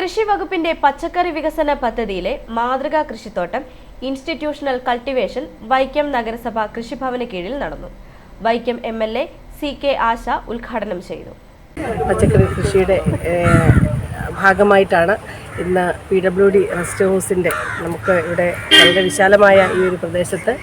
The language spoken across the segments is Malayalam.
കൃഷി വകുപ്പിന്റെ പച്ചക്കറി വികസന പദ്ധതിയിലെ മാതൃകാ കൃഷിത്തോട്ടം ഇൻസ്റ്റിറ്റ്യൂഷണൽ കൾട്ടിവേഷൻ വൈക്കം നഗരസഭ കൃഷിഭവന് കീഴിൽ നടന്നു. Vaikom M L A C K Asha ഉദ്ഘാടനം ചെയ്തു. പച്ചക്കറി കൃഷിയുടെ ഭാഗമായിട്ടാണ് ഇന്ന് പി ഡബ്ല്യു ഡി റെസ്റ്റ് ഹൗസിന്റെ നമുക്ക് ഇവിടെ വളരെ വിശാലമായ ഈ ഒരു പ്രദേശത്ത്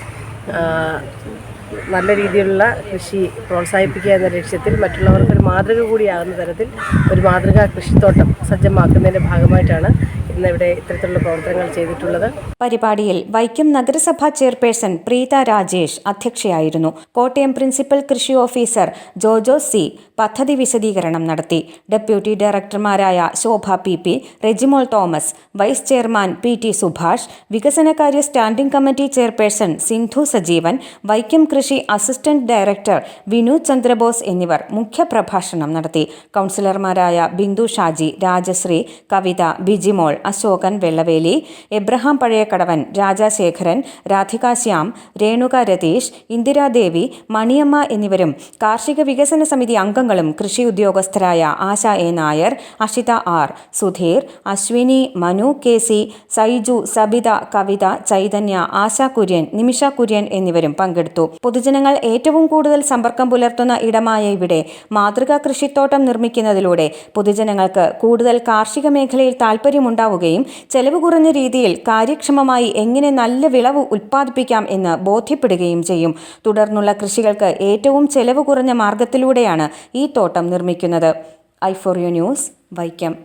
നല്ല രീതിയിലുള്ള കൃഷി പ്രോത്സാഹിപ്പിക്കുക എന്ന ലക്ഷ്യത്തിൽ മറ്റുള്ളവർക്ക് ഒരു മാതൃക കൂടിയാകുന്ന തരത്തിൽ ഒരു മാതൃകാ കൃഷിത്തോട്ടം സജ്ജമാക്കുന്നതിന്റെ ഭാഗമായിട്ടാണ് ഇന്ന് ഇവിടെ ഇത്തരത്തിലുള്ള പ്രവർത്തനങ്ങൾ ചെയ്തിട്ടുള്ളത്. പരിപാടിയിൽ വൈക്കം നഗരസഭാ ചെയർപേഴ്സൺ പ്രീത രാജേഷ് അധ്യക്ഷയായിരുന്നു. കോട്ടയം പ്രിൻസിപ്പൽ കൃഷി ഓഫീസർ ജോജോ സി പദ്ധതി വിശദീകരണം നടത്തി. Deputy ഡയറക്ടർമാരായ Shobha P P Rejimol Thomas vice chairman P T Subhash വികസനകാര്യ standing committee chairperson Sindhu Sajeevan Vaikom കൃഷി അസിസ്റ്റന്റ് ഡയറക്ടർ വിനു ചന്ദ്രബോസ് എന്നിവർ മുഖ്യപ്രഭാഷണം നടത്തി. കൗൺസിലർമാരായ ബിന്ദു ഷാജി രാജശ്രീ കവിത ബിജിമോൾ അശോകൻ വെള്ളവേലി എബ്രഹാം പഴയക്കടവൻ രാജാശേഖരൻ രാധിക ശ്യാം രേണുക രതീഷ് ഇന്ദിരാദേവി മണിയമ്മ എന്നിവരും കാർഷിക വികസന സമിതി അംഗങ്ങളും കൃഷി ഉദ്യോഗസ്ഥരായ Asha A Nair Ashitha R Sudheer Ashwini Manu K C Saiju Sabitha Kavitha Chaithanya Asha Kurian Nimisha Kurian എന്നിവരും പങ്കെടുത്തു. പൊതുജനങ്ങൾ ഏറ്റവും കൂടുതൽ സമ്പർക്കം പുലർത്തുന്ന ഇടമായ ഇവിടെ മാതൃകാ കൃഷിത്തോട്ടം നിർമ്മിക്കുന്നതിലൂടെ പൊതുജനങ്ങൾക്ക് കൂടുതൽ കാർഷിക മേഖലയിൽ താൽപ്പര്യമുണ്ടാവുകയും ചെലവ് കുറഞ്ഞ രീതിയിൽ കാര്യക്ഷമമായി എങ്ങനെ നല്ല വിളവ് ഉൽപ്പാദിപ്പിക്കാം എന്ന് ബോധ്യപ്പെടുകയും ചെയ്യും. തുടർന്നുള്ള കൃഷികൾക്ക് ഏറ്റവും ചെലവ് കുറഞ്ഞ മാർഗത്തിലൂടെയാണ് ഈ തോട്ടം നിർമ്മിക്കുന്നത്. I four U news Vaikom.